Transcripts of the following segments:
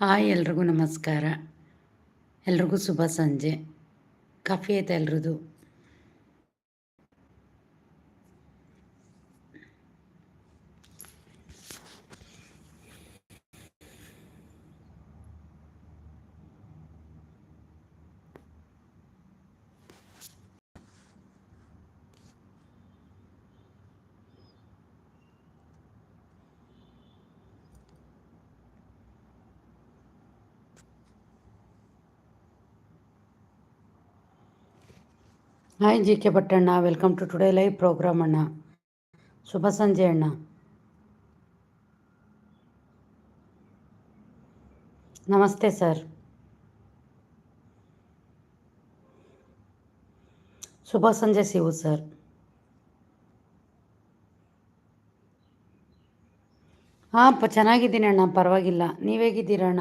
Hi ಎಲ್ರಿಗೂ ನಮಸ್ಕಾರ. ಎಲ್ರಿಗೂ ಶುಭ ಸಂಜೆ. ಕಾಫಿ ಆಯ್ತಾ ಎಲ್ರದು? Hi G K ಭಟ್ಟಣ್ಣ welcome to today live program ಅಣ್ಣ. ಶುಭ ಸಂಜೆ ಅಣ್ಣ. ನಮಸ್ತೆ ಸರ್. ಶುಭ ಸಂಜೆ ಸಿವು ಸರ್. ಹಾಂ, ಪ ಚೆನ್ನಾಗಿದ್ದೀನಿ ಅಣ್ಣ, ಪರವಾಗಿಲ್ಲ. ನೀವು ನೀವೇಗಿದ್ದೀರಣ್ಣ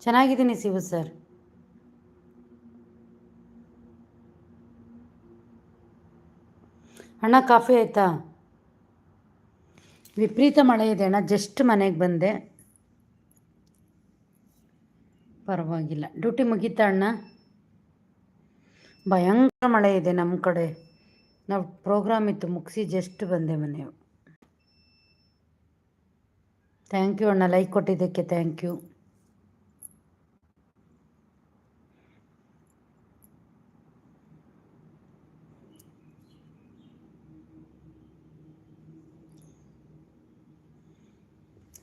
ಚೆನ್ನಾಗಿದ್ದೀನಿ ಸಿವು ಸರ್. ಅಣ್ಣ ಕಾಫಿ ಆಯಿತಾ? ವಿಪರೀತ ಮಳೆ ಇದೆ ಅಣ್ಣ ಜಸ್ಟ್ ಮನೆಗೆ ಬಂದೆ. ಪರವಾಗಿಲ್ಲ. ಡ್ಯೂಟಿ ಮುಗೀತಾ ಅಣ್ಣ? ಭಯಂಕರ ಮಳೆ ಇದೆ ನಮ್ಮ ಕಡೆ. ನಾವು ಪ್ರೋಗ್ರಾಮ್ ಇತ್ತು, ಮುಗಿಸಿ ಜಸ್ಟ್ ಬಂದೆ ಮನೆ ಥ್ಯಾಂಕ್ ಯು ಅಣ್ಣ ಲೈಕ್ ಕೊಟ್ಟಿದ್ದಕ್ಕೆ ಥ್ಯಾಂಕ್ ಯು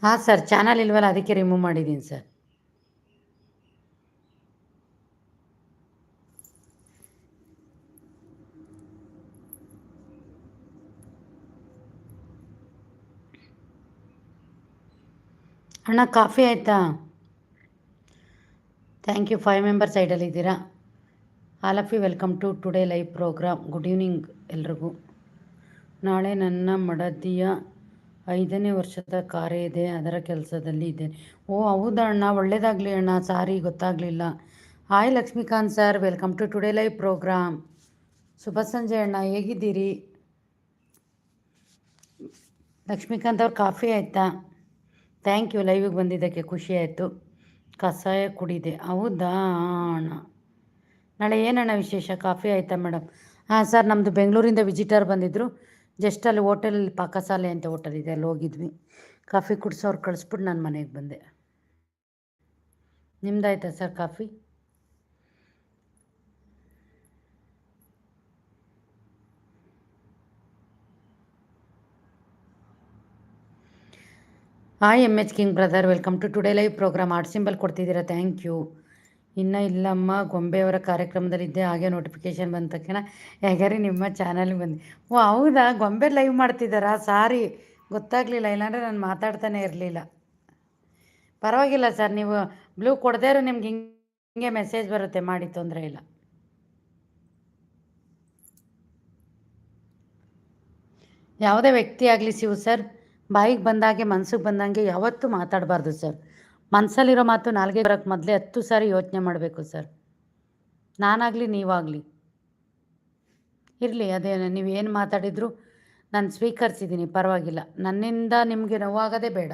ಹಾಂ ಸರ್ ಚಾನಲ್ ಇಲ್ವಲ್ಲ, ಅದಕ್ಕೆ ರಿಮೂವ್ ಮಾಡಿದ್ದೀನಿ ಸರ್. ಅಣ್ಣ ಕಾಫಿ ಆಯಿತಾ? Thank you five members ಸೈಡಲ್ಲಿದ್ದೀರಾ all of you welcome to today live program good evening ಎಲ್ರಿಗೂ. ನಾಳೆ ನನ್ನ ಮಡದಿಯ ಐದನೇ ವರ್ಷದ ಕಾರ್ಯ ಇದೆ, ಅದರ ಕೆಲಸದಲ್ಲಿ ಇದೆ. ಓ, ಹೌದಾ ಅಣ್ಣ? ಒಳ್ಳೇದಾಗಲಿ ಅಣ್ಣ. ಸಾರಿ, ಗೊತ್ತಾಗಲಿಲ್ಲ. Hi Lakshmikant sir welcome to today live program ಶುಭ ಸಂಜೆ ಅಣ್ಣ. ಹೇಗಿದ್ದೀರಿ? ಲಕ್ಷ್ಮೀಕಾಂತ್ ಅವ್ರ ಕಾಫಿ ಆಯಿತಾ? ಥ್ಯಾಂಕ್ ಯು ಲೈವಿಗೆ ಬಂದಿದ್ದಕ್ಕೆ ಖುಷಿ ಆಯಿತು. ಕಷಾಯ ಕುಡಿದೆ. ಹೌದಾ ಅಣ್ಣ? ನಾಳೆ ಏನಣ್ಣ ವಿಶೇಷ? ಕಾಫಿ ಆಯಿತಾ ಮೇಡಮ್ ಹಾಂ ಸರ್ ನಮ್ಮದು ಬೆಂಗಳೂರಿಂದ ವಿಜಿಟರ್ ಬಂದಿದ್ದರು ಜಸ್ಟ್ ಅಲ್ಲಿ ಹೋಟೆಲಲ್ಲಿ ಪಾಕಸಾಲೆ ಅಂತ ಹೋಟೆಲ್ ಇದೆ, ಅಲ್ಲಿ ಹೋಗಿದ್ವಿ. ಕಾಫಿ ಕುಡಿಸೋರು ಕಳಿಸ್ಬಿಟ್ಟು ನಾನು ಮನೆಗೆ ಬಂದೆ. ನಿಮ್ದಾಯ್ತಾ sir coffee? Hi M H king brother welcome to today live program art symbol ಕೊಡ್ತಿದ್ದೀರಾ? Thank you ಇನ್ನೂ ಇಲ್ಲಮ್ಮ, ಗೊಂಬೆಯವರ ಕಾರ್ಯಕ್ರಮದಲ್ಲಿದ್ದೆ ಹಾಗೆ ನೋಟಿಫಿಕೇಶನ್ ಬಂದ ತಕ್ಷಣ ಹೇಗಾರಿ ನಿಮ್ಮ ಚಾನಲ್ಗೆ ಬಂದು ಓ, ಹೌದಾ? ಗೊಂಬೆ ಲೈವ್ ಮಾಡ್ತಿದ್ದಾರಾ? ಸಾರಿ. ಗೊತ್ತಾಗಲಿಲ್ಲ, ಇಲ್ಲಾಂದರೆ ನಾನು ಮಾತಾಡ್ತಾನೆ ಇರಲಿಲ್ಲ. ಪರವಾಗಿಲ್ಲ ಸರ್, ನೀವು ಬ್ಲೂ ಕೊಡದೇ ಇರೋ, ನಿಮ್ಗೆ ಹಿಂಗೆ ಮೆಸೇಜ್ ಬರುತ್ತೆ, ಮಾಡಿ ತೊಂದರೆ ಇಲ್ಲ. ಯಾವುದೇ ವ್ಯಕ್ತಿ ಆಗಲಿ ಶಿವು ಸರ್, ಬಾಯಿಗೆ ಬಂದಾಗೆ, ಮನ್ಸಿಗೆ ಬಂದಂಗೆ ಯಾವತ್ತೂ ಮಾತಾಡಬಾರ್ದು ಸರ್. ಮನಸ್ಸಲ್ಲಿರೋ ಮಾತು ನಾಲ್ಗೆ ಬರೋಕ್ಕೆ ಮೊದಲೇ ಹತ್ತು ಸಾರಿ ಯೋಚನೆ ಮಾಡಬೇಕು, ಸರ್. ನಾನಾಗಲಿ, ನೀವಾಗಲಿ. ಇರಲಿ, ಅದೇ, ನೀವು ಏನು ಮಾತಾಡಿದ್ರು ನಾನು ಸ್ವೀಕರಿಸಿದ್ದೀನಿ ಪರವಾಗಿಲ್ಲ. ನನ್ನಿಂದ ನಿಮಗೆ ನೋವಾಗೋದೇ ಬೇಡ.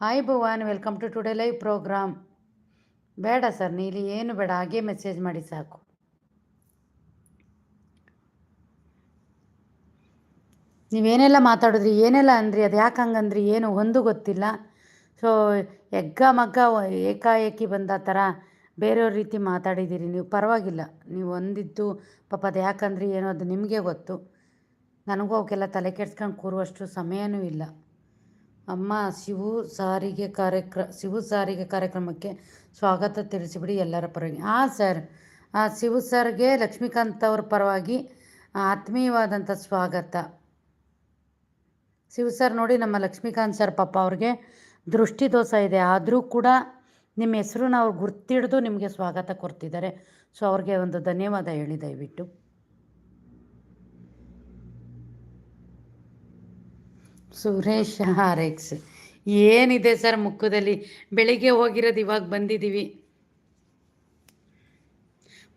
Hi Bhuvan. Welcome to today live program ಬೇಡ, ಸರ್, ನೀಲಿ ಏನು ಬೇಡ, ಹಾಗೇ ಮೆಸೇಜ್ ಮಾಡಿ ಸಾಕು. ನೀವೇನೆಲ್ಲ ಮಾತಾಡಿದ್ರಿ, ಏನೆಲ್ಲ ಅಂದ್ರಿ ಅದು ಯಾಕೆ ಹಂಗಂದ್ರಿ, ಏನು, ಒಂದು ಗೊತ್ತಿಲ್ಲ. ಸೊ ಎಗ್ಗ ಮಗ್ಗ ಏಕಾಏಕಿ ಬಂದ ಥರ ಬೇರೆಯವ್ರ ರೀತಿ ಮಾತಾಡಿದ್ದೀರಿ. ನೀವು ಪರವಾಗಿಲ್ಲ. ನೀವು ಒಂದಿದ್ದು ಪಾಪ ಅದು ಯಾಕಂದ್ರೆ ಏನೋ ಅದು ನಿಮಗೆ ಗೊತ್ತು. ನನಗೂ ಅವಕ್ಕೆಲ್ಲ ತಲೆ ಕೆಡ್ಸ್ಕೊಂಡು ಕೂರುವಷ್ಟು ಸಮಯನೂ ಇಲ್ಲ. ಅಮ್ಮ, ಶಿವು ಸಾರಿಗೆ ಕಾರ್ಯಕ್ರ, ಶಿವು ಸಾರಿಗೆ ಕಾರ್ಯಕ್ರಮಕ್ಕೆ ಸ್ವಾಗತ ತಿಳಿಸಿಬಿಡಿ ಎಲ್ಲರ ಪರವಾಗಿ. ಹಾಂ ಸರ್, ಆ ಶಿವು ಸರ್ಗೆ ಲಕ್ಷ್ಮೀಕಾಂತ್ ಅವ್ರ ಪರವಾಗಿ ಆತ್ಮೀಯವಾದಂಥ ಸ್ವಾಗತ. ಶಿವು ಸರ್ ನೋಡಿ ನಮ್ಮ ಲಕ್ಷ್ಮೀಕಾಂತ್ ಸರ್ ಪಾಪ ಅವ್ರಿಗೆ ದೃಷ್ಟಿ ದೋಷ ಇದೆ. ಆದರೂ ಕೂಡ ನಿಮ್ಮ ಹೆಸರನ್ನ ಅವ್ರು ಗುರ್ತಿಡ್ದು ನಿಮಗೆ ಸ್ವಾಗತ ಕೊಡ್ತಿದ್ದಾರೆ. ಸೊ ಅವ್ರಿಗೆ ಒಂದು ಧನ್ಯವಾದ ಹೇಳಿ ದಯವಿಟ್ಟು. ಸುರೇಶ್ ಎಕ್ಸ್ ಏನಿದೆ ಸರ್ ಮುಖದಲ್ಲಿ? ಬೆಳಿಗ್ಗೆ ಹೋಗಿರೋದು ಇವಾಗ ಬಂದಿದ್ದೀವಿ.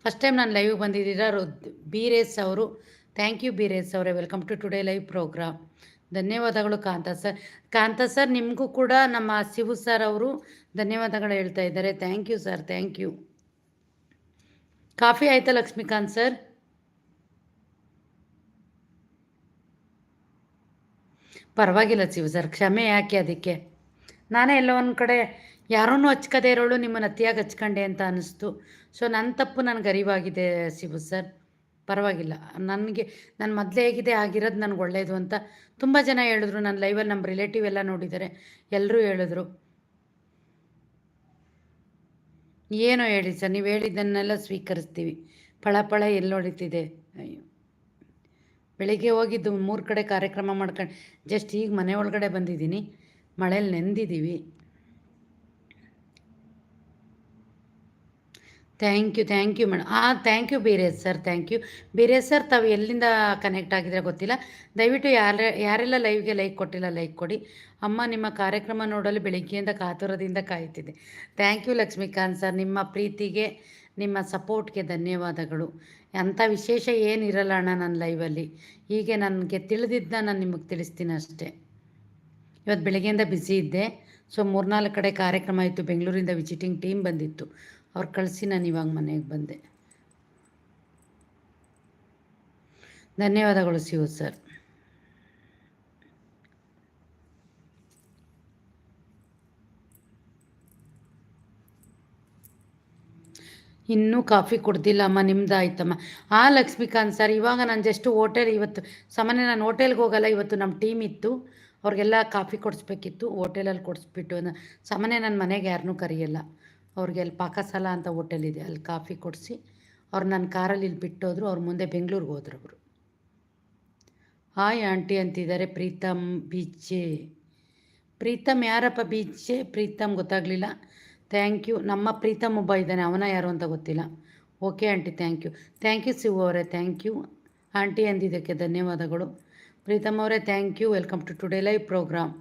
ಫಸ್ಟ್ ಟೈಮ್ ನಾನು ಲೈವ್ ಬಂದಿದ್ದೀರಾ? ಬೀರೇಸ್ ಅವರು. ಥ್ಯಾಂಕ್ ಯು ಬೀರೇಸ್ ಅವರೇ. Welcome to today live program ಧನ್ಯವಾದಗಳು ಕಾಂತ ಸರ್. ಕಾಂತ ಸರ್, ನಿಮಗೂ ಕೂಡ ನಮ್ಮ ಶಿವು ಸರ್ ಅವರು ಧನ್ಯವಾದಗಳು ಹೇಳ್ತಾ ಇದ್ದಾರೆ. Thank you sir thank you coffee ಆಯಿತಾ ಲಕ್ಷ್ಮೀಕಾಂತ್ ಸರ್? ಪರವಾಗಿಲ್ಲ ಶಿವು ಸರ್, ಕ್ಷಮೆ ಯಾಕೆ ಅದಕ್ಕೆ? ನಾನೇ ಎಲ್ಲೋ ಒಂದು ಕಡೆ ಯಾರನ್ನೂ ಹಚ್ಕದೇ ಇರೋಳು ನಿಮ್ಮನ್ನು ಅತಿಯಾಗಿ ಹಚ್ಕಂಡೆ ಅಂತ ಅನ್ನಿಸ್ತು ಸೊ ನನ್ನ ತಪ್ಪು ನನಗೆ ಅರಿವಾಗಿದೆ ಶಿವು ಸರ್. ಪರವಾಗಿಲ್ಲ. ನನಗೆ, ನಾನು ಮೊದಲೇ ಹೇಗಿದೆ ಆಗಿರೋದು ನನಗೆ ಒಳ್ಳೆಯದು ಅಂತ ತುಂಬ ಜನ ಹೇಳಿದ್ರು. ನನ್ನ ಲೈವಲ್ಲಿ ನಮ್ಮ ರಿಲೇಟಿವ್ ಎಲ್ಲ ನೋಡಿದ್ದಾರೆ ಎಲ್ಲರೂ ಹೇಳಿದ್ರು. ಏನೋ ಹೇಳಿ ಸರ್, ನೀವು ಹೇಳಿದ್ದನ್ನೆಲ್ಲ ಸ್ವೀಕರಿಸ್ತೀವಿ. ಫಳ ಫಳ ಎಲ್ಲಿ ನೋಡಿತಿದೆ ಅಯ್ಯೋ. ಬೆಳಿಗ್ಗೆ ಹೋಗಿದ್ದು ಮೂರು ಕಡೆ ಕಾರ್ಯಕ್ರಮ ಮಾಡ್ಕೊಂಡು, ಜಸ್ಟ್ ಈಗ ಮನೆ ಒಳಗಡೆ ಬಂದಿದ್ದೀನಿ. ಮಳೇಲಿ ನೆಂದಿದ್ದೀವಿ. Thank you thank you madam ಹಾಂ thank you ಬೀರೇಜ್ sir thank you ಬೀರೇಜ್ sir ತಾವು ಎಲ್ಲಿಂದ ಕನೆಕ್ಟ್ ಆಗಿದ್ರೆ ಗೊತ್ತಿಲ್ಲ. ದಯವಿಟ್ಟು ಯಾರ ಯಾರೆಲ್ಲ ಲೈವ್ಗೆ ಲೈಕ್ ಕೊಟ್ಟಿಲ್ಲ ಲೈಕ್ ಕೊಡಿ. ಅಮ್ಮ ನಿಮ್ಮ ಕಾರ್ಯಕ್ರಮ ನೋಡಲು ಬೆಳಿಗ್ಗೆಯಿಂದ ಕಾತುರದಿಂದ ಕಾಯುತ್ತಿದೆ. ಥ್ಯಾಂಕ್ ಯು ಲಕ್ಷ್ಮೀಕಾಂತ್ ಸರ್ ನಿಮ್ಮ ಪ್ರೀತಿಗೆ, ನಿಮ್ಮ ಸಪೋರ್ಟ್ಗೆ ಧನ್ಯವಾದಗಳು. ಅಂಥ ವಿಶೇಷ ಏನಿರಲ್ಲ ಅಣ್ಣ ನನ್ನ ಲೈವಲ್ಲಿ ಹೀಗೆ ನನಗೆ ತಿಳಿದಿದ್ದನ್ನ ನಾನು ನಿಮಗೆ ತಿಳಿಸ್ತೀನಿ ಅಷ್ಟೇ. ಇವತ್ತು ಬೆಳಗ್ಗೆಯಿಂದ ಬ್ಯುಸಿ ಇದ್ದೆ. ಸೊ ಮೂರ್ನಾಲ್ಕು ಕಡೆ ಕಾರ್ಯಕ್ರಮ ಇತ್ತು ಬೆಂಗಳೂರಿಂದ ವಿಸಿಟಿಂಗ್ ಟೀಮ್ ಬಂದಿತ್ತು. ಅವ್ರು ಕಳಿಸಿ ನಾನು ಇವಾಗ ಮನೆಗೆ ಬಂದೆ. ಧನ್ಯವಾದಗಳು ಶಿವ ಸರ್. ಇನ್ನೂ ಕಾಫಿ ಕುಡ್ದಿಲ್ಲ ಅಮ್ಮ ನಿಮ್ದು ಆಯ್ತಮ್ಮ ಆ ಲಕ್ಷ್ಮೀಕಾಂತ್ ಸರ್, ಇವಾಗ ನಾನು ಜಸ್ಟ್ ಹೋಟೆಲ್ ಇವತ್ತು, ಸಾಮಾನ್ಯ ನಾನು ಹೋಟೆಲ್ಗೆ ಹೋಗಲ್ಲ, ಇವತ್ತು ನಮ್ಮ ಟೀಮ್ ಇತ್ತು. ಅವ್ರಿಗೆಲ್ಲ ಕಾಫಿ ಕೊಡಿಸ್ಬೇಕಿತ್ತು ಹೋಟೆಲಲ್ಲಿ ಕೊಡಿಸ್ಬಿಟ್ಟು, ಸಾಮಾನ್ಯ ನನ್ನ ಮನೆಗೆ ಯಾರನ್ನೂ ಕರೆಯಲ್ಲ. ಅವ್ರಿಗೆ ಅಲ್ಲಿ ಪಾಕಸಾಲ ಅಂತ ಇದೆ, ಅಲ್ಲಿ ಕಾಫಿ ಕೊಡಿಸಿ. ಅವ್ರು ನನ್ನ ಕಾರಲ್ಲಿ ಇಲ್ಲಿ ಬಿಟ್ಟೋದ್ರು, ಅವ್ರ ಮುಂದೆ ಬೆಂಗಳೂರಿಗೆ ಹೋದ್ರು ಅವರು. ಹಾಯ್ ಆಂಟಿ ಅಂತಿದ್ದಾರೆ, ಪ್ರೀತಮ್ ಬೀಚೆ. ಪ್ರೀತಮ್ ಯಾರಪ್ಪ ಬೀಚೆ? ಪ್ರೀತಮ್ ಗೊತ್ತಾಗಲಿಲ್ಲ. Thank you. ನಮ್ಮ ಪ್ರೀತಮ್ ಒಬ್ಬ ಇದ್ದಾನೆ, ಅವನ ಯಾರು ಅಂತ ಗೊತ್ತಿಲ್ಲ. Okay aunty, thank you. Thank you Shivu ಅವರೇ, ಥ್ಯಾಂಕ್ ಯು. ಆಂಟಿ ಅಂದಿದ್ದಕ್ಕೆ ಧನ್ಯವಾದಗಳು. ಪ್ರೀತಮ್ ಅವರೇ, thank you. Welcome to today live program.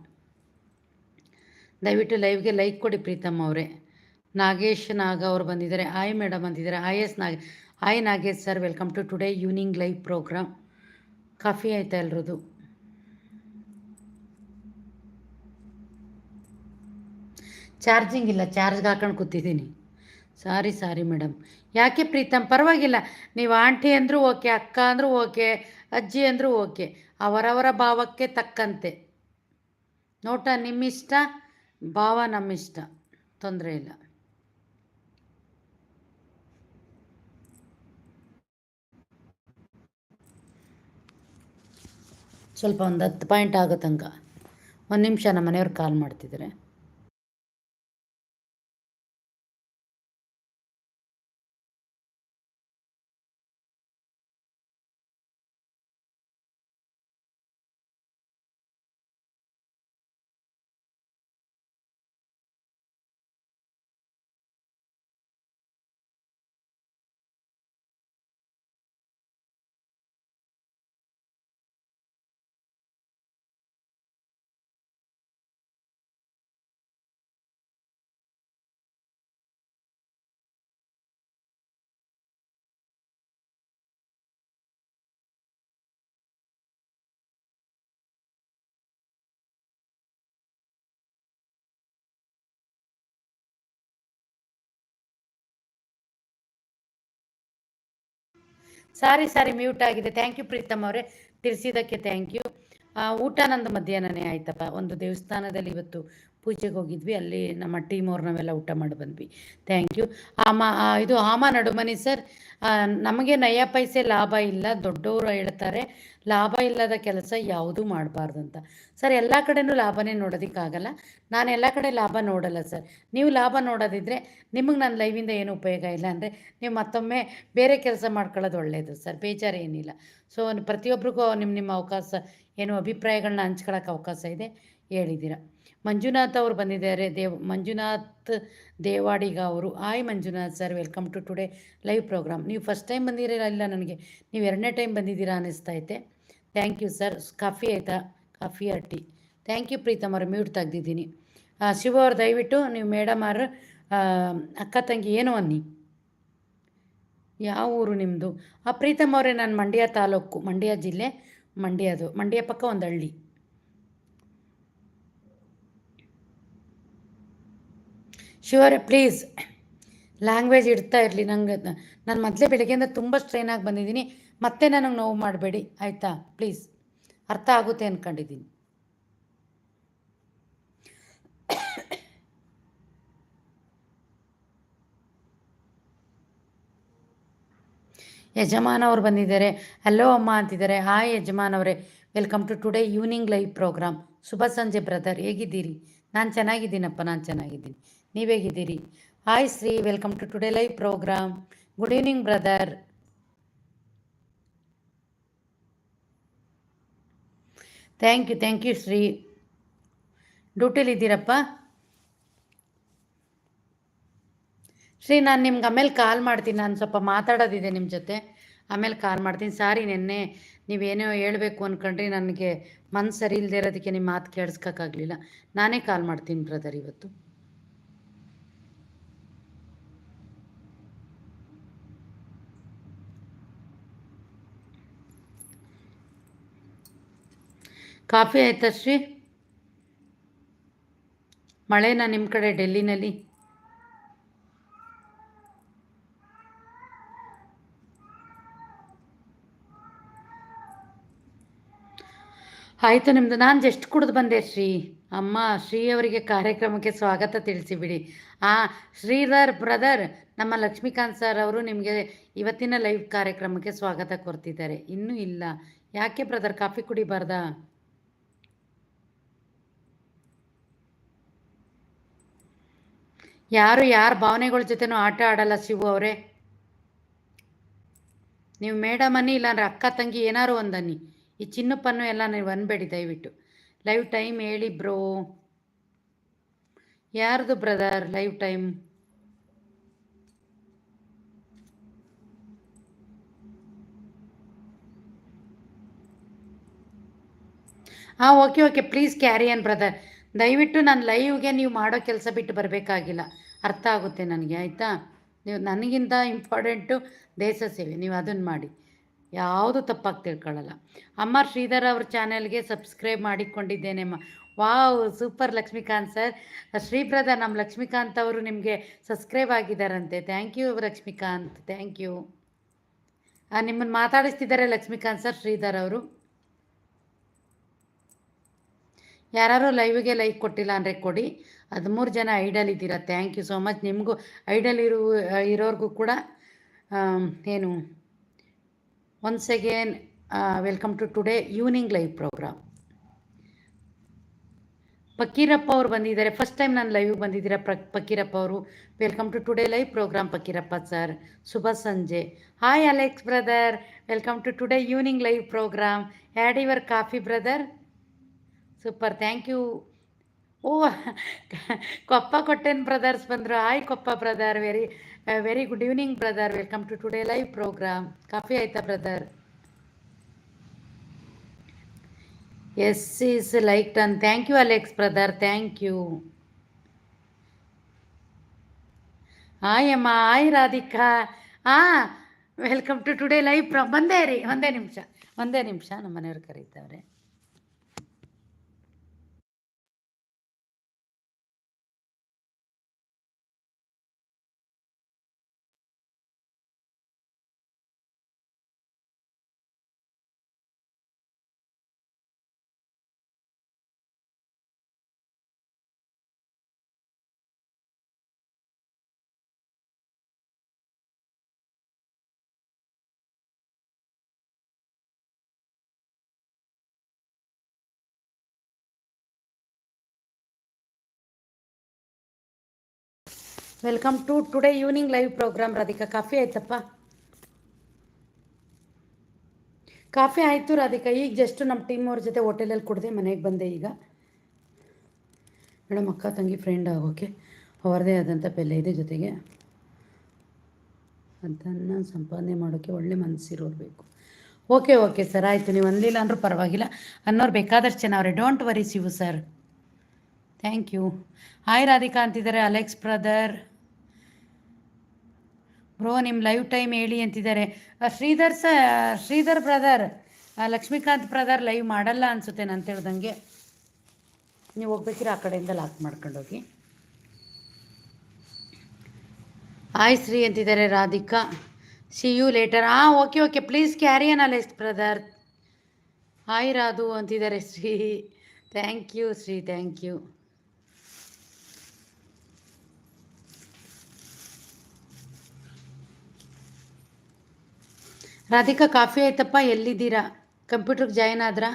ದಯವಿಟ್ಟು ಲೈವ್ಗೆ ಲೈಕ್ ಕೊಡಿ ಪ್ರೀತಮ್ ಅವರೇ. ನಾಗೇಶ್ ನಾಗ ಅವರು ಬಂದಿದ್ದಾರೆ, ಆಯ್ ಮೇಡಮ್ ಬಂದಿದ್ದಾರೆ hi S Nag, hi Nagesh sir, welcome to today evening live program. Coffee ಆಯ್ತಾ ಎಲ್ರದು? ಚಾರ್ಜಿಂಗ್ ಇಲ್ಲ, ಚಾರ್ಜ್ಗೆ ಹಾಕೊಂಡು ಕೂತಿದ್ದೀನಿ. Sorry sorry madam. ಯಾಕೆ ಪ್ರೀತಮ್? ಪರವಾಗಿಲ್ಲ. ನೀವು ಆಂಟಿ ಅಂದರೂ ಓಕೆ, ಅಕ್ಕ ಅಂದರೂ ಓಕೆ, ಅಜ್ಜಿ ಅಂದರೂ ಓಕೆ, ಅವರವರ ಭಾವಕ್ಕೆ ತಕ್ಕಂತೆ. ನೋಟ ನಿಮ್ಮಿಷ್ಟ, ಭಾವ ನಮ್ಮಿಷ್ಟ. ತೊಂದರೆ ಇಲ್ಲ. ಸ್ವಲ್ಪ ಒಂದು ಹತ್ತು ಪಾಯಿಂಟ್ ಆಗೋ ತನಕ ಒಂದು ನಿಮಿಷ ನಮ್ಮ ಮನೆಯವ್ರು ಕಾಲ್ ಮಾಡ್ತಿದ್ದಾರೆ. ಸಾರಿ ಸಾರಿ, ಮ್ಯೂಟ್ ಆಗಿದೆ. ಥ್ಯಾಂಕ್ ಯು ಪ್ರೀತಮ್ ಅವರೇ. ತಿಳಿಸಿದ್ದಕ್ಕೆ ಥ್ಯಾಂಕ್ ಯು ಊಟ ನಂದು ಮಧ್ಯಾಹ್ನನೇ ಆಯ್ತಪ್ಪ. ಒಂದು ದೇವಸ್ಥಾನದಲ್ಲಿ ಇವತ್ತು ಪೂಜೆಗೆ ಹೋಗಿದ್ವಿ, ಅಲ್ಲಿ ನಮ್ಮ ಟೀಮ್ ಅವ್ರು ನಾವೆಲ್ಲ ಊಟ ಮಾಡಿ ಬಂದ್ವಿ. ಥ್ಯಾಂಕ್ ಯು ಆಮ ಇದು ಆಮ ನಡುಮನಿ ಸರ್ ನಮಗೆ ನಯ ಪೈಸೆ ಲಾಭ ಇಲ್ಲ, ದೊಡ್ಡವರು ಹೇಳ್ತಾರೆ, ಲಾಭ ಇಲ್ಲದ ಕೆಲಸ ಯಾವುದೂ ಮಾಡಬಾರ್ದು ಅಂತ. ಸರ್ ಎಲ್ಲ ಕಡೆನೂ ಲಾಭನೇ ನೋಡೋದಕ್ಕಾಗಲ್ಲ. ನಾನು ಎಲ್ಲ ಕಡೆ ಲಾಭ ನೋಡಲ್ಲ ಸರ್ ನೀವು ಲಾಭ ನೋಡೋದಿದ್ರೆ ನಿಮಗೆ ನನ್ನ ಲೈವಿಂದ ಏನು ಉಪಯೋಗ ಇಲ್ಲ ಅಂದರೆ ನೀವು ಮತ್ತೊಮ್ಮೆ ಬೇರೆ ಕೆಲಸ ಮಾಡ್ಕೊಳ್ಳೋದು ಒಳ್ಳೆಯದು ಸರ್ ಬೇಜಾರು ಏನಿಲ್ಲ. ಸೊ ಪ್ರತಿಯೊಬ್ಬರಿಗೂ ನಿಮ್ಮ ನಿಮ್ಮ ಅವಕಾಶ, ಏನು ಅಭಿಪ್ರಾಯಗಳನ್ನ ಹಂಚ್ಕೊಳ್ಳೋಕೆ ಅವಕಾಶ ಇದೆ, ಹೇಳಿದ್ದೀರಾ. ಮಂಜುನಾಥ್ ಅವರು ಬಂದಿದ್ದಾರೆ. ದೇವ್, ಮಂಜುನಾಥ್ ದೇವಾಡಿಗ ಅವರು. Hi Manjunath sir, welcome to today live program. ನೀವು ಫಸ್ಟ್ ಟೈಮ್ ಬಂದಿರಲ್ಲ ಇಲ್ಲ ನನಗೆ? ನೀವು ಎರಡನೇ ಟೈಮ್ ಬಂದಿದ್ದೀರಾ ಅನ್ನಿಸ್ತೈತೆ ಥ್ಯಾಂಕ್ ಯು ಸರ್. ಕಾಫಿ ಆಯಿತಾ? ಕಾಫಿ ಆರ್ ಥ್ಯಾಂಕ್ ಯು ಪ್ರೀತಮ್ ಅವರು, ಮ್ಯೂಟ್ ತೆಗ್ದಿದ್ದೀನಿ. ಶಿವ ಅವ್ರು ದಯವಿಟ್ಟು ನೀವು ಮೇಡಮ್ ಅವ್ರ ಅಕ್ಕ ತಂಗಿ ಏನು ಅನ್ನಿ? ಯಾವ ಊರು ನಿಮ್ಮದು ಆ, ಪ್ರೀತಮ್ ಅವರೇ, ನಾನು ಮಂಡ್ಯ ತಾಲೂಕು, ಮಂಡ್ಯ ಜಿಲ್ಲೆ, ಮಂಡ್ಯದು. ಮಂಡ್ಯ ಪಕ್ಕ ಒಂದು ಹಳ್ಳಿ. ಶಿವರೇ ಪ್ಲೀಸ್ ಲ್ಯಾಂಗ್ವೇಜ್ ಇಡ್ತಾ ಇರಲಿ ನಂಗೆ ನಾನು ಮೊದಲೇ ಬೆಳಗ್ಗೆಯಿಂದ ತುಂಬ ಸ್ಟ್ರೈನ್ ಆಗಿ ಬಂದಿದ್ದೀನಿ. ಮತ್ತೆ ನನಗೆ ನೋವು ಮಾಡಬೇಡಿ, ಆಯಿತಾ? ಪ್ಲೀಸ್ ಅರ್ಥ ಆಗುತ್ತೆ ಅಂದ್ಕೊಂಡಿದ್ದೀನಿ ಯಜಮಾನ್ ಅವ್ರು ಬಂದಿದ್ದಾರೆ. ಹಲೋ ಅಮ್ಮ ಅಂತಿದ್ದಾರೆ. ಹಾಯ್ ಯಜಮಾನ್ ಅವರೇ. Welcome to today evening live program ಶುಭ ಸಂಜೆ ಬ್ರದರ್ ಹೇಗಿದ್ದೀರಿ? ನಾನು ಚೆನ್ನಾಗಿದ್ದೀನಪ್ಪ, ನಾನು ಚೆನ್ನಾಗಿದ್ದೀನಿ. ನೀವು ಹೇಗಿದ್ದೀರಿ hi Shri welcome to today live program good evening brother thank you thank you Shri ಡ್ಯೂಟಿಲಿದ್ದೀರಪ್ಪ Shri ನಾನು ನಿಮ್ಗೆ ಆಮೇಲೆ ಕಾಲ್ ಮಾಡ್ತೀನಿ. ನಾನು ಸ್ವಲ್ಪ ಮಾತಾಡೋದಿದೆ ನಿಮ್ಮ ಜೊತೆ. ಆಮೇಲೆ ಕಾಲ್ ಮಾಡ್ತೀನಿ. ಸಾರಿ ನಿನ್ನೆ ನೀವೇನೋ ಹೇಳಬೇಕು ಅಂದ್ಕೊಂಡ್ರಿ ನನಗೆ ಮನ್ಸು ಸರಿ ಇಲ್ಲದೆ ಇರೋದಕ್ಕೆ ನಿಮ್ಮ ಮಾತು ಕೇಳಿಸ್ಕೋಕ್ಕಾಗಲಿಲ್ಲ. ನಾನೇ ಕಾಲ್ ಮಾಡ್ತೀನಿ ಬ್ರದರ್ ಇವತ್ತು. ಕಾಫಿ ಆಯ್ತಾ ಶ್ರೀ? ಮಳೆನಾ ನಿಮ್ಮ ಕಡೆ ಡೆಲ್ಲಿನಲ್ಲಿ? ಆಯಿತು ನಿಮ್ಮದು ನಾನು ಜಸ್ಟ್ ಕುಡಿದು ಬಂದೆ ಶ್ರೀ. ಅಮ್ಮ, ಶ್ರೀ ಅವರಿಗೆ ಕಾರ್ಯಕ್ರಮಕ್ಕೆ ಸ್ವಾಗತ ತಿಳಿಸಿಬಿಡಿ ಆ, ಶ್ರೀಧರ್ ಬ್ರದರ್, ನಮ್ಮ ಲಕ್ಷ್ಮೀಕಾಂತ್ ಸರ್ ಅವರು ನಿಮಗೆ ಇವತ್ತಿನ ಲೈವ್ ಕಾರ್ಯಕ್ರಮಕ್ಕೆ ಸ್ವಾಗತ ಕೊಡ್ತಿದ್ದಾರೆ. ಇನ್ನೂ ಇಲ್ಲ. ಯಾಕೆ ಬ್ರದರ್, ಕಾಫಿ ಕುಡಿಬಾರ್ದಾ? ಯಾರು ಯಾರ ಭಾವನೆಗಳ ಜೊತೆನೂ ಆಟ ಆಡಲ್ಲ ಶಿವು ಅವರೇ. ನೀವು ಮೇಡಮ್ ಅನ್ನಿ ಇಲ್ಲಾಂದ್ರೆ ಅಕ್ಕ ತಂಗಿ ಏನಾರು ಒಂದನ್ನಿ ಈ ಚಿನ್ನಪ್ಪನ್ನು ಎಲ್ಲ ನೀವು ಅನ್ಬೇಡಿ ದಯವಿಟ್ಟು. ಲೈವ್ ಟೈಮ್ ಹೇಳಿ ಬ್ರೋ. ಯಾರ್ದು ಬ್ರದರ್ ಲೈವ್ ಟೈಮ್? ಹಾಂ okay okay, please carry on brother. ದಯವಿಟ್ಟು ನಾನು ಲೈವ್ಗೆ ನೀವು ಮಾಡೋ ಕೆಲಸ ಬಿಟ್ಟು ಬರಬೇಕಾಗಿಲ್ಲ. ಅರ್ಥ ಆಗುತ್ತೆ ನನಗೆ, ಆಯಿತಾ? ನೀವು ನನಗಿಂತ ಇಂಪಾರ್ಟೆಂಟು ದೇಶ ಸೇವೆ, ನೀವು ಅದನ್ನು ಮಾಡಿ. ಯಾವುದು ತಪ್ಪಾಗಿ ತಿಳ್ಕೊಳ್ಳಲ್ಲ ಅಮ್ಮ ಶ್ರೀಧರ್ ಅವ್ರ ಚಾನೆಲ್ಗೆ ಸಬ್ಸ್ಕ್ರೈಬ್ ಮಾಡಿಕೊಂಡಿದ್ದೇನೆ ಅಮ್ಮ. Wow, super Lakshmikant sir. Shri brother ನಮ್ಮ ಲಕ್ಷ್ಮೀಕಾಂತ್ ಅವರು ನಿಮಗೆ subscribe ಆಗಿದ್ದಾರಂತೆ thank you Lakshmikant, thank you. ನಿಮ್ಮನ್ನು ಮಾತಾಡಿಸ್ತಿದ್ದಾರೆ ಲಕ್ಷ್ಮೀಕಾಂತ್ ಸರ್, ಶ್ರೀಧರ್ ಅವರು. ಯಾರು ಲೈವ್ಗೆ ಲೈಕ್ ಕೊಟ್ಟಿಲ್ಲ ಅಂದರೆ ಕೊಡಿ. ಹದಿಮೂರು ಜನ ಐಡಲ್ ಇದ್ದೀರಾ. ಥ್ಯಾಂಕ್ ಯು ಸೋ ಮಚ್ ನಿಮಗೂ ಐಡಲ್ ಇರುವ ಇರೋರ್ಗೂ ಕೂಡ ಏನು once again welcome to today evening live program Pakkirappa ಅವರು ಬಂದಿದ್ದಾರೆ. ಫಸ್ಟ್ ಟೈಮ್ ನಾನು ಲೈವ್ಗೆ ಬಂದಿದ್ದೀರಾ ಪ್ರ, ಪಕ್ಕೀರಪ್ಪ ಅವರು? Welcome to today live program Pakkirappa sir ಶುಭ ಸಂಜೆ. Hi Alex brother welcome to today evening live program had your coffee brother super thank you ಓ, ಕೊಪ್ಪ ಕೊಟ್ಟೆನ್ brothers ಬಂದರು. Hi Koppa brother very very good evening brother welcome to today live program coffee ಆಯ್ತಾ brother yes is like done thank you Alex brother thank you hi ಅಮ್ಮ hi Radhika ಹಾಂ welcome to today live pro ಬಂದೇ ರೀ, ಒಂದೇ ನಿಮಿಷ ಒಂದೇ ನಿಮಿಷ, ನಮ್ಮ ಮನೆಯವ್ರು ಕರೀತಾವ್ರೆ. Welcome to today evening live program Radhika coffee ಆಯ್ತಪ್ಪ? ಕಾಫಿ ಆಯಿತು ರಾಧಿಕಾ. ಈಗ ಜಸ್ಟ್ ನಮ್ಮ ಟೀಮ್ ಅವ್ರ ಜೊತೆ ಹೋಟೆಲಲ್ಲಿ ಕುಡ್ದೆ ಮನೆಗೆ ಬಂದೆ ಈಗ. ಮೇಡಮ್, ಅಕ್ಕ, ತಂಗಿ ಫ್ರೆಂಡ್ ಆಗೋಕೆ ಅವರದೇ ಆದಂಥ ಬೆಲೆ ಇದೆ ಜೊತೆಗೆ. ಅದನ್ನು ಸಂಪಾದನೆ ಮಾಡೋಕ್ಕೆ ಒಳ್ಳೆ ಮನಸ್ಸಿರೋರು ಬೇಕು. ಓಕೆ ಓಕೆ ಸರ್ ಆಯಿತು. ನೀವು ಅನ್ಲಿಲ್ಲ ಅಂದರೂ ಪರವಾಗಿಲ್ಲ. ಅನ್ನೋರು ಬೇಕಾದಷ್ಟು ಜನ ಅವರೇ. Don't worry Shivu sir thank you hi Radhika ಅಂತಿದ್ದಾರೆ. ಅಲೆಕ್ಸ್ ಬ್ರದರ್ ಬ್ರೋ ನಿಮ್ಮ ಲೈವ್ ಟೈಮ್ ಹೇಳಿ ಅಂತಿದ್ದಾರೆ. ಶ್ರೀಧರ್ ಸ, Shridhar brother Lakshmikant brother live ಮಾಡಲ್ಲ ಅನಿಸುತ್ತೆ ನಾನು ತಿಳಿದಂಗೆ. ನೀವು ಹೋಗ್ಬೇಕಿರ ಆ ಕಡೆಯಿಂದ ಲಾಕ್ ಮಾಡ್ಕೊಂಡು ಹೋಗಿ ಹಾಯ್ ಶ್ರೀ ಅಂತಿದ್ದಾರೆ ರಾಧಿಕಾ. ಸಿ ಯು ಲೇಟರ್ ಹಾಂ okay okay please carry on ಅಲೆಸ್ brother hi Radhu ಅಂತಿದ್ದಾರೆ Shri. Thank you Shri thank you Radhika coffee ಆಯ್ತಪ್ಪ ಎಲ್ಲಿದ್ದೀರಾ? ಕಂಪ್ಯೂಟ್ರಿಗೆ ಜಾಯಿನ್ ಆದ್ರಾ?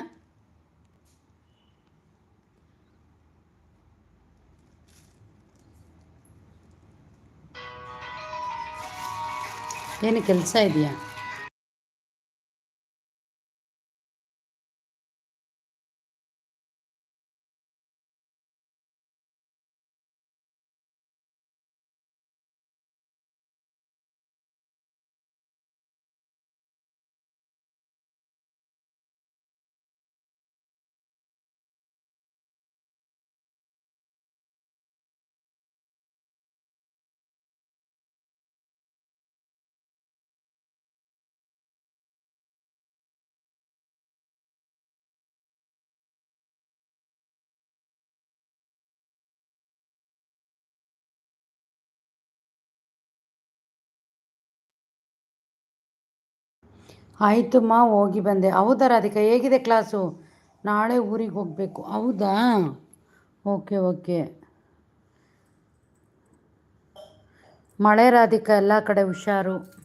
ಏನು ಕೆಲಸ ಇದೆಯಾ? ಆಯಿತು ಹೋಗಿ ಬಂದೆ. ಹೌದಾ ರಾಧಿಕಾ, ಹೇಗಿದೆ ಕ್ಲಾಸು? ನಾಳೆ ಊರಿಗೆ ಹೋಗಬೇಕು. ಹೌದಾ? Okay okay. ಮಳೆ ರಾಧಿಕಾ, ಎಲ್ಲ ಕಡೆ ಹುಷಾರು.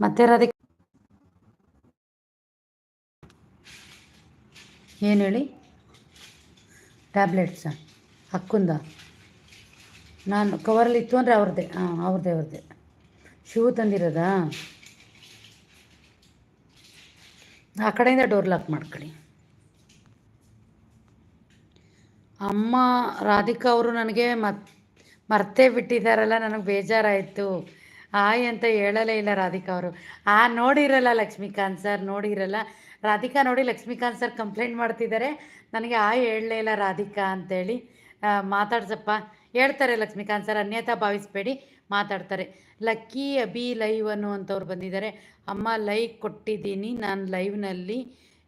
ಮತ್ತೆ ರಾಧಿಕಾ ಏನು ಹೇಳಿ? ಟ್ಯಾಬ್ಲೆಟ್ಸಾ ಹಕ್ಕುಂದ? ನಾನು ಕವರಲ್ಲಿ ಇತ್ತು ಅಂದರೆ ಅವ್ರದ್ದೇ ಹಾಂ ಅವ್ರದ್ದೇ ಅವ್ರದ್ದೇ ಶೂ ತಂದಿರೋದಾ? ಆ ಕಡೆಯಿಂದ ಡೋರ್ ಲಾಕ್ ಮಾಡ್ಕೊಳ್ಳಿ. ಅಮ್ಮ ರಾಧಿಕಾ ಅವರು ನನಗೆ ಮತ್, ಮರ್ತೇ ಬಿಟ್ಟಿದ್ದಾರಲ್ಲ, ನನಗೆ ಬೇಜಾರಾಯಿತು. ಆಯ್ ಅಂತ ಹೇಳಲೇ ಇಲ್ಲ ರಾಧಿಕಾ ಅವರು. ಆ, ನೋಡಿರಲ್ಲ ಲಕ್ಷ್ಮೀಕಾಂತ್ ಸರ್, ನೋಡಿರಲ್ಲ. ರಾಧಿಕಾ ನೋಡಿ ಲಕ್ಷ್ಮೀಕಾಂತ್ ಸರ್ ಕಂಪ್ಲೇಂಟ್ ಮಾಡ್ತಿದ್ದಾರೆ ನನಗೆ ಆಯ್ ಹೇಳಲೇ ಇಲ್ಲ ರಾಧಿಕಾ ಅಂತೇಳಿ. ಮಾತಾಡ್ಸಪ್ಪ. ಹೇಳ್ತಾರೆ ಲಕ್ಷ್ಮೀಕಾಂತ್ ಸರ್ ಅನ್ಯತಾ ಭಾವಿಸ್ಬೇಡಿ, ಮಾತಾಡ್ತಾರೆ. ಲಕ್ಕಿ ಅಬಿ ಲೈವ್ ಅನ್ನುವಂಥವ್ರು ಬಂದಿದ್ದಾರೆ. ಅಮ್ಮ ಲೈಕ್ ಕೊಟ್ಟಿದ್ದೀನಿ, ನಾನು ಲೈವ್ನಲ್ಲಿ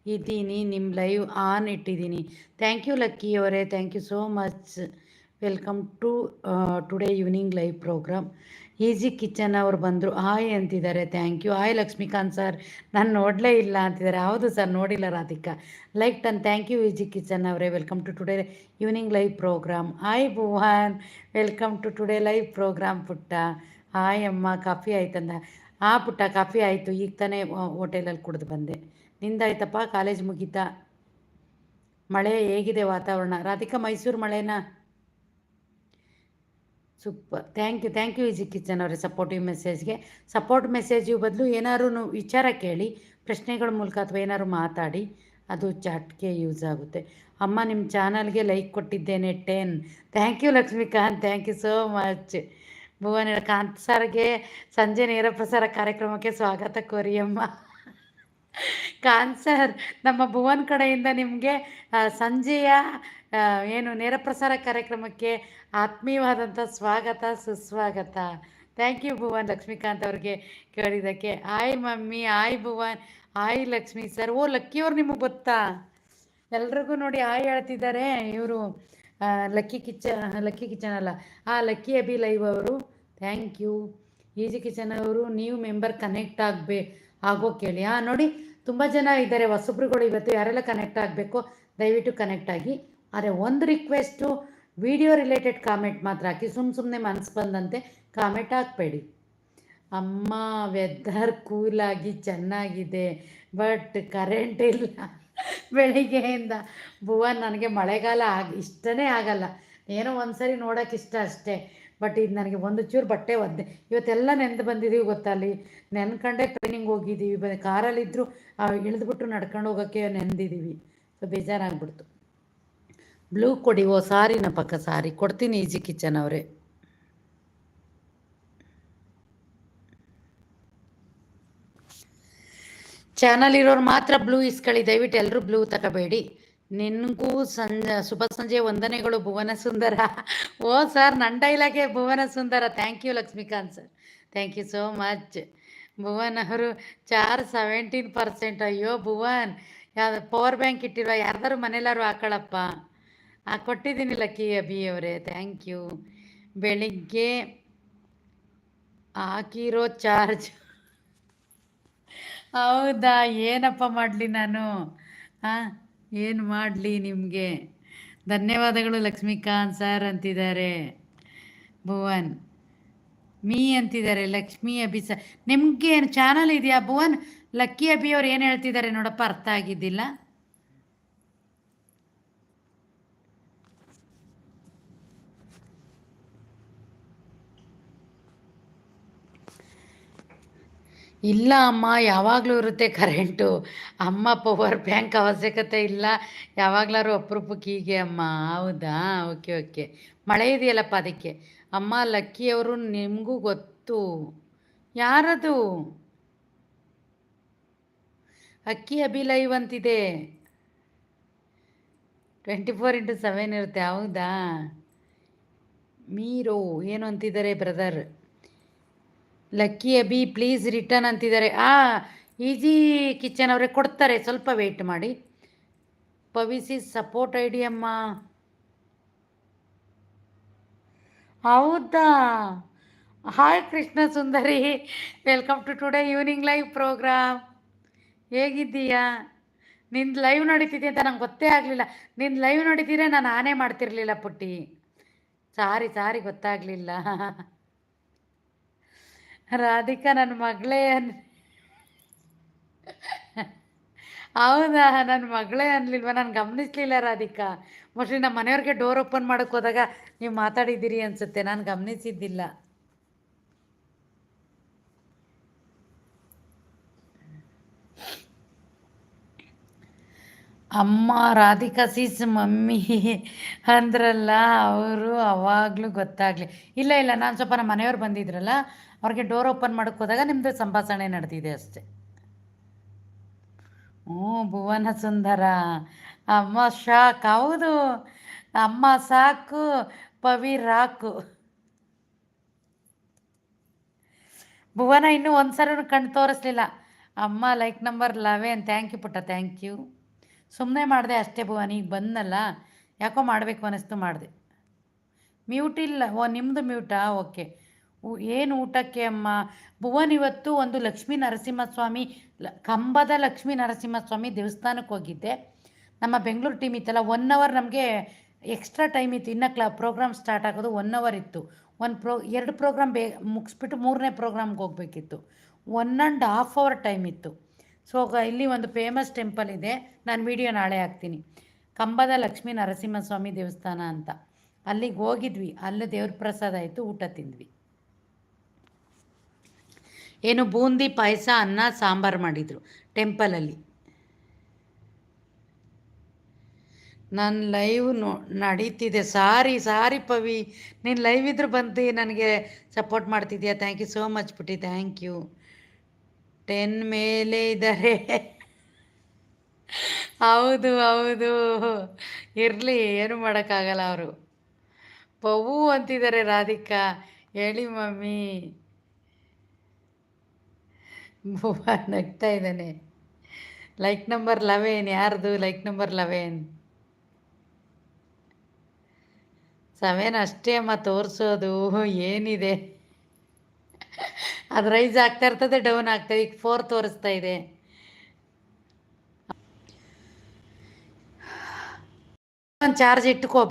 ಇದ್ದೀನಿ ನಿಮ್ಮ ಲೈವ್ ಆನ್ ಇಟ್ಟಿದ್ದೀನಿ. ಥ್ಯಾಂಕ್ ಯು ಲಕ್ಕಿ ಅವರೇ, thank you so much. Welcome to today evening live program. Easy kitchen ಅವ್ರು ಬಂದರು, ಹಾಯ್ ಅಂತಿದ್ದಾರೆ thank you hi Lakshmikant sir, ನಾನು ನೋಡಲೇ ಇಲ್ಲ ಅಂತಿದ್ದಾರೆ. ಹೌದು ಸರ್, ನೋಡಿಲ್ಲ Radhika. Like done thank you easy kitchen ಅವರೇ. Welcome to today evening live program. Hi Bhuvan. Welcome to today live program ಪುಟ್ಟ. ಹಾಯ್ ಅಮ್ಮ, ಕಾಫಿ ಆಯ್ತಂದ? ಹಾಂ ಪುಟ್ಟ, ಕಾಫಿ ಆಯಿತು. ಈಗ ತಾನೇ ಹೋಟೆಲಲ್ಲಿ ಕುಡಿದು ಬಂದೆ. ನಿಂದಾಯ್ತಪ್ಪ? ಕಾಲೇಜ್ ಮುಗೀತಾ? ಮಳೆ ಹೇಗಿದೆ ವಾತಾವರಣ. Radhika Mysuru ಮಳೆನಾ? Super thank you thank you easy kitchen ಅವರೇ ಸಪೋರ್ಟಿವ್ ಮೆಸೇಜ್ಗೆ ಸಪೋರ್ಟ್ ಮೆಸೇಜು ಬದಲು ಏನಾದ್ರು ವಿಚಾರ ಕೇಳಿ, ಪ್ರಶ್ನೆಗಳ ಮೂಲಕ ಅಥವಾ ಏನಾದ್ರು ಮಾತಾಡಿ, ಅದು ಚಾಟ್ಗೆ ಯೂಸ್ ಆಗುತ್ತೆ. ಅಮ್ಮ ನಿಮ್ಮ ಚಾನಲ್ಗೆ ಲೈಕ್ ಕೊಟ್ಟಿದ್ದೇನೆ ten thank you Lakshmikant. Thank you so much Bhuvana Kant ಸರ್ಗೆ ಸಂಜೆ ನೇರ ಪ್ರಸಾರ ಕಾರ್ಯಕ್ರಮಕ್ಕೆ ಸ್ವಾಗತ ಕೋರಿ ಅಮ್ಮ. ಕಾಂತ್ ಸರ್, ನಮ್ಮ ಭುವನ್ ಕಡೆಯಿಂದ ನಿಮಗೆ ಸಂಜೆಯ ಏನು ನೇರ ಪ್ರಸಾರ ಕಾರ್ಯಕ್ರಮಕ್ಕೆ ಆತ್ಮೀಯವಾದಂಥ ಸ್ವಾಗತ, ಸುಸ್ವಾಗತ. ಥ್ಯಾಂಕ್ ಯು ಭುವನ್ ಲಕ್ಷ್ಮೀಕಾಂತ್ ಅವ್ರಿಗೆ ಕೇಳಿದ್ದಕ್ಕೆ. Hi mummy hi Bhuvan hi Lakshmi sir ಓ ಲಕ್ಕಿಯವ್ರು ನಿಮಗೆ ಗೊತ್ತಾ? ಎಲ್ರಿಗೂ ನೋಡಿ ಆಯ್ ಹೇಳ್ತಿದ್ದಾರೆ. ಇವರು ಲಕ್ಕಿ ಕಿಚನ್ ಲಕ್ಕಿ ಕಿಚನ್ ಅಲ್ಲ, ಆ, ಲಕ್ಕಿ ಅಬಿ ಲೈವ್ ಅವರು. ಥ್ಯಾಂಕ್ ಯು ಈಜಿ ಕಿಚನ್ ಅವರು, ನೀವು ಮೆಂಬರ್ ಕನೆಕ್ಟ್ ಆಗಬೇ, ಆಗೋ ಕೇಳಿ. ಹಾಂ ನೋಡಿ, ತುಂಬ ಜನ ಇದ್ದಾರೆ. ಹೊಸಬ್ರುಗಳು ಇವತ್ತು ಯಾರೆಲ್ಲ ಕನೆಕ್ಟ್ ಆಗಬೇಕು, ದಯವಿಟ್ಟು ಕನೆಕ್ಟ್ ಆಗಿ. ಆದರೆ ಒಂದು ರಿಕ್ವೆಸ್ಟು ವಿಡಿಯೋ ರಿಲೇಟೆಡ್ ಕಾಮೆಂಟ್ ಮಾತ್ರ ಹಾಕಿ ಸುಮ್ಮ ಸುಮ್ಮನೆ ಮನಸ್ಸು ಬಂದಂತೆ ಕಾಮೆಂಟ್ ಹಾಕಬೇಡಿ. ಅಮ್ಮ ವೆದರ್ ಕೂಲಾಗಿ ಚೆನ್ನಾಗಿದೆ ಬಟ್ ಕರೆಂಟ್ ಇಲ್ಲ. ಬೆಳಿಗ್ಗೆಯಿಂದ ಭುವನ್ ನನಗೆ ಮಳೆಗಾಲ ಆಗ, ಇಷ್ಟನೇ ಆಗಲ್ಲ. ಏನೋ ಒಂದು ಸರಿ ನೋಡೋಕೆ ಇಷ್ಟ ಅಷ್ಟೇ. ಬಟ್ ಇದು ನನಗೆ ಒಂದು ಚೂರು ಬಟ್ಟೆ ಒದ್ದೆ. ಇವತ್ತೆಲ್ಲ ನೆನೆದು ಬಂದಿದ್ದೀವಿ ಗೊತ್ತಲ್ಲಿ ನೆನ್ಕೊಂಡೇ ಟ್ರೈನಿಂಗ್ ಹೋಗಿದ್ದೀವಿ ಬ ಕಾರಲ್ಲಿದ್ದರೂ ಇಳಿದ್ಬಿಟ್ಟು ನಡ್ಕೊಂಡು ಹೋಗೋಕ್ಕೆ ನೆನೆದಿದ್ದೀವಿ ಸೊ ಬೇಜಾರಾಗ್ಬಿಡ್ತು. ಬ್ಲೂ ಕೊಡಿ ಓ ಸಾರಿನ ಪಕ್ಕ ಸಾರಿ, ಕೊಡ್ತೀನಿ ಈಜಿ ಕಿಚನ್ ಅವರೇ. ಚಾನಲ್ ಇರೋರು ಮಾತ್ರ ಬ್ಲೂ ಇಸ್ಕೊಳ್ಳಿ ದಯವಿಟ್ಟು ಎಲ್ಲರೂ ಬ್ಲೂ ತಗೋಬೇಡಿ. ನಿನಗೂ ಸಂಜೆ, ಶುಭ ಸಂಜೆ, ವಂದನೆಗಳು ಭುವನ ಸುಂದರ ಓ ಸರ್ ನನ್ನ ಡೈಲಾಗೆ ಭುವನ ಸುಂದರ thank you Lakshmikant sir. Thank you so much Bhuvan ಅವರು ಚಾರ್ ಸೆವೆಂಟೀನ್ ಪರ್ಸೆಂಟ್ ಅಯ್ಯೋ ಭುವನ್ ಯಾವ ಪವರ್ ಬ್ಯಾಂಕ್ ಇಟ್ಟಿರುವ ಯಾರ್ದಾರು ಮನೇಲಾರು ಹಾಕೊಳ್ಳಪ್ಪ ಕೊಟ್ಟಿದ್ದೀನಿ ಲಕ್ಕಿ ಅಭಿ ಅವರೇ ಥ್ಯಾಂಕ್ ಯು ಬೆಳಿಗ್ಗೆ ಹಾಕಿರೋ ಚಾರ್ಜ್ ಹೌದಾ, ಏನಪ್ಪ ಮಾಡಲಿ ನಾನು? ಹಾಂ ಏನು ಮಾಡಲಿ ನಿಮಗೆ? ಧನ್ಯವಾದಗಳು ಲಕ್ಷ್ಮೀಕಾಂತ್ ಸರ್ ಅಂತಿದ್ದಾರೆ. ಭುವನ್, ಮೀ ಅಂತಿದ್ದಾರೆ, ಲಕ್ಷ್ಮೀ ಅಭಿ ಸರ್ ನಿಮಗೆ ಏನು ಚಾನಲ್ ಇದೆಯಾ ಭುವನ್? ಲಕ್ಕಿ ಅಭಿ ಅವ್ರು ಏನು ಹೇಳ್ತಿದ್ದಾರೆ ನೋಡಪ್ಪ, ಅರ್ಥ ಆಗಿದ್ದಿಲ್ಲ. ಇಲ್ಲ ಅಮ್ಮ, ಯಾವಾಗಲೂ ಇರುತ್ತೆ ಕರೆಂಟು. ಅಮ್ಮ ಪವರ್ ಬ್ಯಾಂಕ್ ಅವಶ್ಯಕತೆ ಇಲ್ಲ. ಯಾವಾಗಲಾರು ಅಪರೂಪಕ್ಕೆ ಹೀಗೆ ಅಮ್ಮ. ಹೌದಾ? Okay okay. ಮಳೆ ಇದೆಯಲ್ಲಪ್ಪ ಅದಕ್ಕೆ? ಅಮ್ಮ ಲಕ್ಕಿಯವರು ನಿಮಗೂ ಗೊತ್ತು. ಯಾರದು? ಅಕ್ಕಿ ಅಭಿ ಲೈವ್ ಅಂತಿದೆ. ಟ್ವೆಂಟಿ ಫೋರ್ ಇಂಟು ಸೆವೆನ್ ಇರುತ್ತೆ. ಹೌದಾ? ಮೀರೋ, ಏನು ಅಂತಿದ್ದಾರೆ brother lucky Abhi please return ಅಂತಿದ್ದಾರೆ. ಆ, ಈಜಿ ಕಿಚನ್ ಅವರೇ ಕೊಡ್ತಾರೆ. ಸ್ವಲ್ಪ ವೆಯ್ಟ್ ಮಾಡಿ. ಪವಿಸಿ ಸಪೋರ್ಟ್ ಐ ಡಿ ಅಮ್ಮ. ಹೌದಾ? Hi Krishna Sundari. Welcome to today evening live program ಹೇಗಿದ್ದೀಯಾ? ನಿಂದು ಲೈವ್ ನಡೀತಿದೆ ಅಂತ ನಂಗೆ ಗೊತ್ತೇ ಆಗಲಿಲ್ಲ. ನಿಂದು ಲೈವ್ ನಡೀತಿದ್ರೆ ನಾನು ಆನೆ ಮಾಡ್ತಿರ್ಲಿಲ್ಲ ಪುಟ್ಟಿ. ಸಾರಿ ಸಾರಿ ಗೊತ್ತಾಗಲಿಲ್ಲ. ರಾಧಿಕಾ ನನ್ನ ಮಗಳೇ ಅನ್ ಹೌದಾ ನನ್ನ ಮಗಳೇ ಅನ್ಲಿಲ್ವ? ನಾನು ಗಮನಿಸ್ಲಿಲ್ಲ ರಾಧಿಕಾ. ಮೋಸ್ಟ್ಲಿ ನಮ್ಮ ಮನೆಯವ್ರಿಗೆ ಡೋರ್ ಓಪನ್ ಮಾಡೋಕ್ಕೆ ಹೋದಾಗ ನೀವು ಮಾತಾಡಿದ್ದೀರಿ ಅನಿಸುತ್ತೆ. ನಾನು ಗಮನಿಸಿದ್ದಿಲ್ಲ. ಅಮ್ಮ, ರಾಧಿಕಾ ಸೀಸ್ ಮಮ್ಮಿ ಅಂದ್ರಲ್ಲ, ಅವರು ಅವಾಗಲೂ ಗೊತ್ತಾಗಲಿ. ಇಲ್ಲ ಇಲ್ಲ, ನಾನು ಸ್ವಲ್ಪ ನಮ್ಮ ಮನೆಯವ್ರು ಬಂದಿದ್ರಲ್ಲ ಅವ್ರಿಗೆ ಡೋರ್ ಓಪನ್ ಮಾಡಕ್ಕೆ ಹೋದಾಗ ನಿಮ್ಮದು ಸಂಭಾಷಣೆ ನಡೆದಿದೆ ಅಷ್ಟೆ. ಹ್ಞೂ, ಭುವನ ಸುಂದರ. ಅಮ್ಮ ಶಾಕ್ ಹೌದು. ಅಮ್ಮ ಸಾಕು, ಪವಿ ರಾಕು. ಭುವನ ಇನ್ನೂ ಒಂದು ಸರ ಕಣ್ಣು ತೋರಿಸ್ಲಿಲ್ಲ. ಅಮ್ಮ like number eleven thank you ಪುಟ್ಟ ಥ್ಯಾಂಕ್ ಯು ಸುಮ್ಮನೆ ಮಾಡಿದೆ ಅಷ್ಟೇ ಭುವನ್, ಈಗ ಬಂದಲ್ಲ ಯಾಕೋ ಮಾಡಬೇಕು ಅನ್ನಿಸ್ತು ಮಾಡಿದೆ. ಮ್ಯೂಟ್ ಇಲ್ಲ, ಓ ನಿಮ್ಮದು ಮ್ಯೂಟಾ ಓಕೆ ಏನು ಊಟಕ್ಕೆ ಅಮ್ಮ? ಭುವನ್ ಇವತ್ತು ಒಂದು ಲಕ್ಷ್ಮೀ ನರಸಿಂಹಸ್ವಾಮಿ ಕಂಬದ ಲಕ್ಷ್ಮೀ ನರಸಿಂಹಸ್ವಾಮಿ ದೇವಸ್ಥಾನಕ್ಕೆ ಹೋಗಿದ್ದೆ. ನಮ್ಮ ಬೆಂಗಳೂರು ಟೀಮ್ ಇತ್ತಲ್ಲ ಒನ್ ಅವರ್ ನಮಗೆ ಎಕ್ಸ್ಟ್ರಾ ಟೈಮ್ ಇತ್ತು. ಇನ್ನು ಕ್ಲಾ ಪ್ರೋಗ್ರಾಮ್ ಸ್ಟಾರ್ಟ್ ಆಗೋದು ಒನ್ ಅವರ್ ಇತ್ತು. ಒಂದು ಪ್ರೋ, ಎರಡು ಪ್ರೋಗ್ರಾಮ್ ಬೇ, ಮುಗಿಸ್ಬಿಟ್ಟು ಮೂರನೇ ಪ್ರೋಗ್ರಾಮ್ಗೆ ಹೋಗಬೇಕಿತ್ತು. One and half hour time ಇತ್ತು. ಸೊ ಇಲ್ಲಿ ಒಂದು ಫೇಮಸ್ ಟೆಂಪಲ್ ಇದೆ. ನಾನು ವಿಡಿಯೋ ನಾಳೆ ಹಾಕ್ತೀನಿ. ಕಂಬದ ಲಕ್ಷ್ಮೀ ನರಸಿಂಹಸ್ವಾಮಿ ದೇವಸ್ಥಾನ ಅಂತ. ಅಲ್ಲಿಗೆ ಹೋಗಿದ್ವಿ. ಅಲ್ಲಿ ದೇವ್ರ ಪ್ರಸಾದ ಆಯಿತು, ಊಟ ತಿಂದ್ವಿ. ಏನು ಬೂಂದಿ ಪಾಯಸ, ಅನ್ನ, ಸಾಂಬಾರು ಮಾಡಿದರು ಟೆಂಪಲಲ್ಲಿ. ನನ್ನ ಲೈವ್ ನೋ, ನಡೀತಿದೆ. ಸಾರಿ ಸಾರಿ ಪವಿ. ನೀನು ಲೈವ್ ಇದ್ರೆ ಬಂದು ನನಗೆ ಸಪೋರ್ಟ್ ಮಾಡ್ತಿದ್ಯಾ? ಥ್ಯಾಂಕ್ ಯು ಸೋ ಮಚ್ ಪುಟಿ. ಥ್ಯಾಂಕ್ ಯು ಟೆನ್ ಮೇಲೆ ಇದ್ದಾರೆ. ಹೌದು ಹೌದು. ಇರಲಿ, ಏನು ಮಾಡೋಕ್ಕಾಗಲ್ಲ ಅವರು. ಪವು ಅಂತಿದ್ದಾರೆ ರಾಧಿಕಾ. ಹೇಳಿ ಮಮ್ಮಿ. ಭುವ ನಗ್ತಾ ಇದ್ದಾನೆ. ಲೈಕ್ ನಂಬರ್ ಲೆವೆನ್ ಯಾರ್ದು ಲೈಕ್ ನಂಬರ್ ಲೆವೆನ್ ಸವೆನ್ ಅಷ್ಟೇ ಅಮ್ಮ, ತೋರಿಸೋದು ಏನಿದೆ? ಅದು ರೈಸ್ ಆಗ್ತಾ ಇರ್ತದೆ ಡೌನ್ ಆಗ್ತದೆ ಈಗ ಫೋರ್ ತೋರಿಸ್ತಾ ಇದೆ. ಒಂದು ಚಾರ್ಜ್ ಇಟ್ಕೋ